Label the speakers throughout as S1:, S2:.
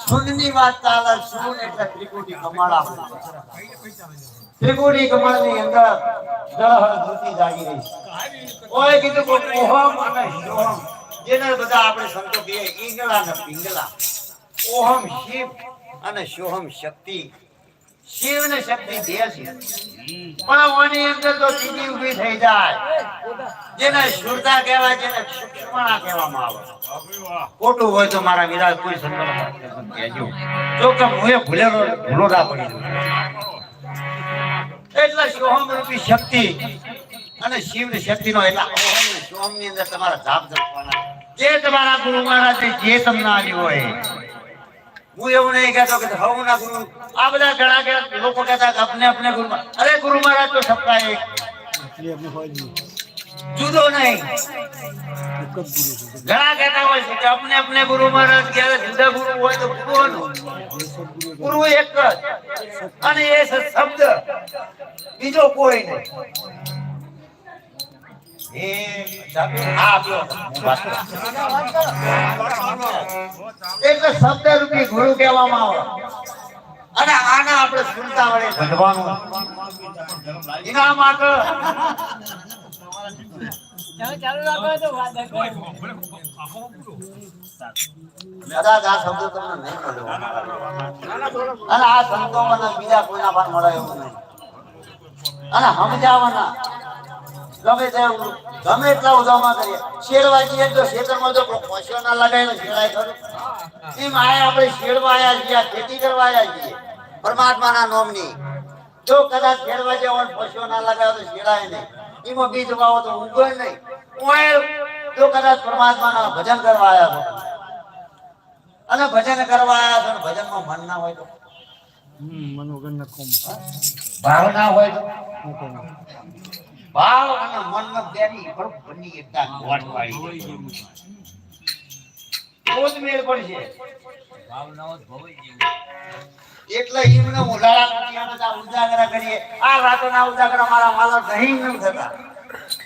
S1: સુરની વાત ચાલે સુન એટલે અંદર જળહળ બધા આપણે સંતો ને પિંગલા. ઓહમ શિવ અને સોહમ શક્તિ. શિવ ને શક્તિ બે છે. પણ ઓની અંદર તો સ્થિતિ ઊભી થઈ જાય. જેને શુરતા કહેવાય, જેને સૂક્ષ્મણા કહેવામાં આવે. ખોટું હોય તો મારા વિરાજ કોઈ સંદર્ભ કહેજો. જો કે હું એ ભૂલેલો ભૂલો ના પડી જઉં. એટલે સોહમ રૂપી શક્તિ અને શિવની શક્તિ નો એટલે સોહમની અંદર તમારા જાપ જપવાના જે તમારા ગુરુ મહારાજ જે તમને આવ્યું હોય હું એવું નહીં કહેતો કે હવ ના ગુરુ. આ બધા ઘણા કે લોકો કહેતા કે અપને અપને ગુરુ અરે ગુરુ મહારાજ તો સબકા એક. જુદો નહીં. ઘણા કહેતા હોય છે કે અપને અપને ગુરુ મહારાજ ક્યારે જુદા ગુરુ હોય તો ગુરુઓનું ગુરુ એક જ. અને એ શબ્દ બીજો કોઈ નહીં. એટલે શબ્દ રૂપી ગુરુ કહેવામાં આવે. અને આના આપણે સુનતા વડે ભજવાનું એના માટે કદાચ આ શબ્દો તમને અને આ સંતો મને બીજા કોઈના પણ મળે એવું નહીં. અને સમજાવવાના ગમે તે ગમે એટલા ઉદામાં કરીએ. શેરવાજી એક તો ખેતરમાં તો પશુઓ ના લગાવીને શેરાય ખરું? એમ આયા આપણે શેરવા આયા છીએ ખેતી કરવા આયા છીએ. પરમાત્માના નોમની. જો કદાચ શેરવા જેવો પશુઓ ના લગાવે તો શેરાય નહીં. એમાં બીજ વાવો તો ઊંઘો નહીં. કોઈ જો કદાચ પરમાત્માના ભજન કરવા આયા છો અને ભજન કરવા આયા છો ને ભજનમાં મન ના હોય તો. ભાવ ના હોય તો. ભાવ અને મનનો બેની બની એકતા ગોઠવાળી. તો જ મેળ પડશે. એટલે એમને ઉલાળા કુટિયાના તા ઉજાગરા કરીએ. આ રાતોના ઉજાગરા મારા માલા નહીં ન થતા.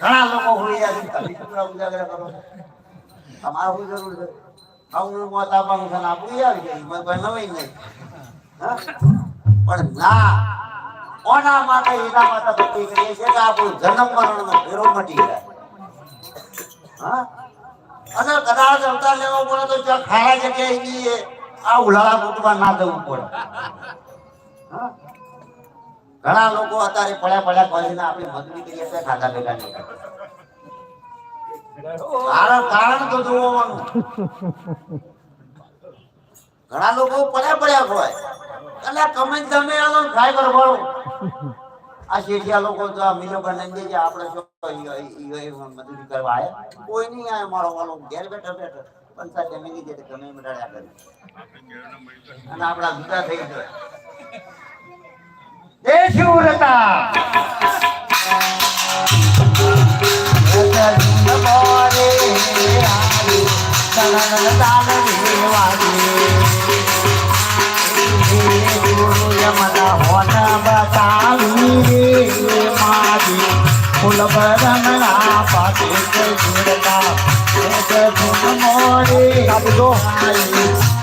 S1: ઘણા લોકો હોઈ જાય તમે પૂરા ઉજાગરા કરો તમારે શું જરૂર છે. આવું મોત આપવાનું છે ને આપણું આવી મને કોઈ નહીં. હા? પણ ના. કોના માટે એના માટે ભક્તિ કરીએ છીએ કે આપણું જન્મ મરણનો ફેરો મટી જાય હા? અને કદાચ અવતાર લેવો પડે તો જ્યાં ખારા જગ્યાએ જઈએ આ ઉલાળા કૂટવા ના જવું પડે? ઘણા લોકો અત્યારે પડ્યા પડ્યા કોલેજના આપણે મજૂરી કરીએ છીએ ખાધા ભેગા કારણ કારણ તો જોવાનું ઘણા લોકો પડ્યા પડ્યા હોય. એટલે તમે તમે આનો ખાય કરો આ શેઠિયા લોકો તો આ મિલો આપણે જો ઈ મજૂરી કરવા આયા કોઈ નહીં આયા મારો વાલો ઘેર બેઠો બેઠો. પંચાયત જમીન છે ગમે તમે રડ્યા કરે. અને આપણા જુદા થઈ જાય એ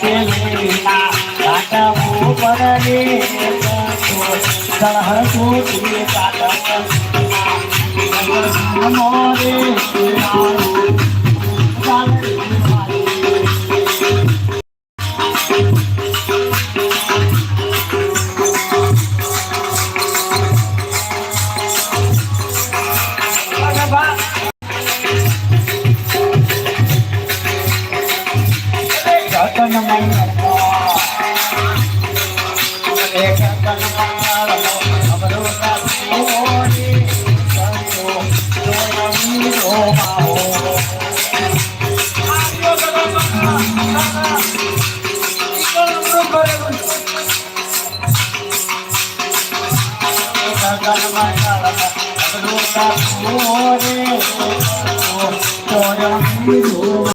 S1: પિંગલા પડે સળહતું કાટ જતન મન એક જતન Thank you.